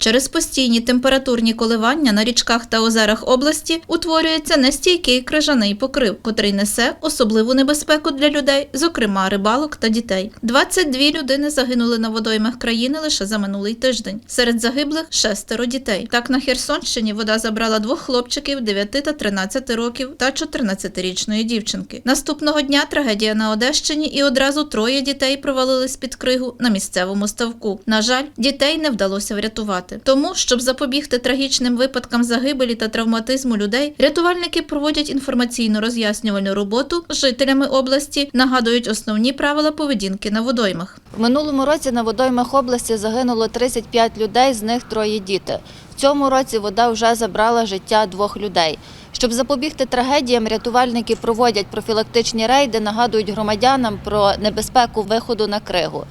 Через постійні температурні коливання на річках та озерах області утворюється нестійкий крижаний покрив, котрий несе особливу небезпеку для людей, зокрема рибалок та дітей. 22 людини загинули на водоймах країни лише за минулий тиждень. Серед загиблих шестеро дітей. Так на Херсонщині вода забрала двох хлопчиків 9 та 13 років та 14-річної дівчинки. Наступного дня трагедія на Одещині і одразу троє дітей провалились під кригу на місцевому ставку. На жаль, дітей не вдалося врятувати. Тому, щоб запобігти трагічним випадкам загибелі та травматизму людей, рятувальники проводять інформаційно роз'яснювальну роботу з жителями області, нагадують основні правила поведінки на водоймах. В минулому році на водоймах області загинуло 35 людей, з них троє діти. В цьому році вода вже забрала життя двох людей. Щоб запобігти трагедіям, рятувальники проводять профілактичні рейди, нагадують громадянам про небезпеку виходу на кригу.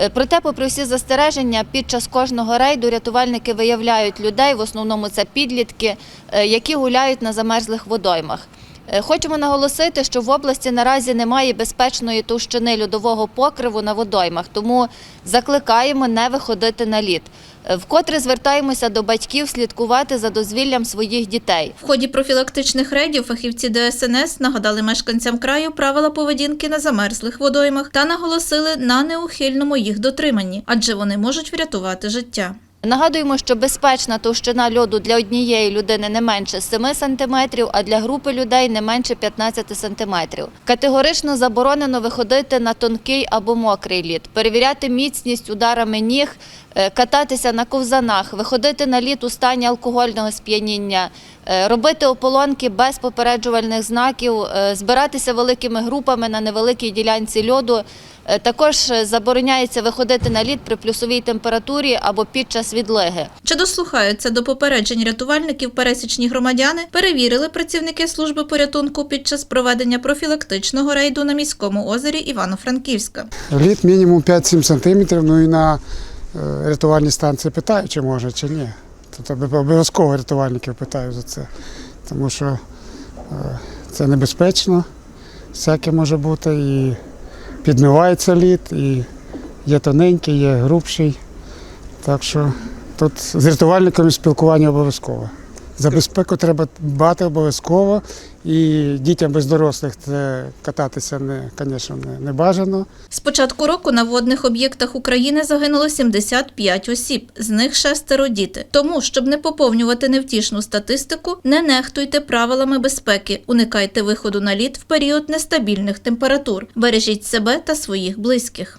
Е, Проте, попри всі застереження, під час кожного рейду рятувальники виявляють людей, в основному це підлітки, е, які гуляють на замерзлих водоймах. Е, Хочемо наголосити, що в області наразі немає безпечної товщини льодового покриву на водоймах, тому закликаємо не виходити на лід. Е, Вкотре звертаємося до батьків слідкувати за дозвіллям своїх дітей. В ході профілактичних рейдів фахівці ДСНС нагадали мешканцям краю правила поведінки на замерзлих водоймах та наголосили на неухильному їх дотриманні, адже вони можуть врятувати життя. Нагадуємо, що безпечна товщина льоду для однієї людини не менше 7 сантиметрів, а для групи людей не менше 15 сантиметрів. Категорично заборонено виходити на тонкий або мокрий лід, перевіряти міцність ударами ніг, кататися на ковзанах, виходити на лід у стані алкогольного сп'яніння, е, робити ополонки без попереджувальних знаків, е, збиратися великими групами на невеликій ділянці льоду. Е, Також е, забороняється виходити на лід при плюсовій температурі або під час відлиги. Чи дослухаються до попереджень рятувальників пересічні громадяни, перевірили працівники служби порятунку під час проведення профілактичного рейду на міському озері Івано-Франківська. Лід мінімум 5-7 сантиметрів, ну і на е, рятувальній станції питають, чи може, чи ні. Тобто обов'язково рятувальників питаю за це, тому що е, це небезпечно, всяке може бути, і підмивається лід, і є тоненький, є грубший. Так що тут з рятувальниками спілкування обов'язково. За безпеку треба дбати обов'язково. І дітям без дорослих це кататися не, звісно, не, бажано. З початку року на водних об'єктах України загинуло 75 осіб, з них шестеро діти. Тому, щоб не поповнювати невтішну статистику, не нехтуйте правилами безпеки, уникайте виходу на лід в період нестабільних температур, бережіть себе та своїх близьких.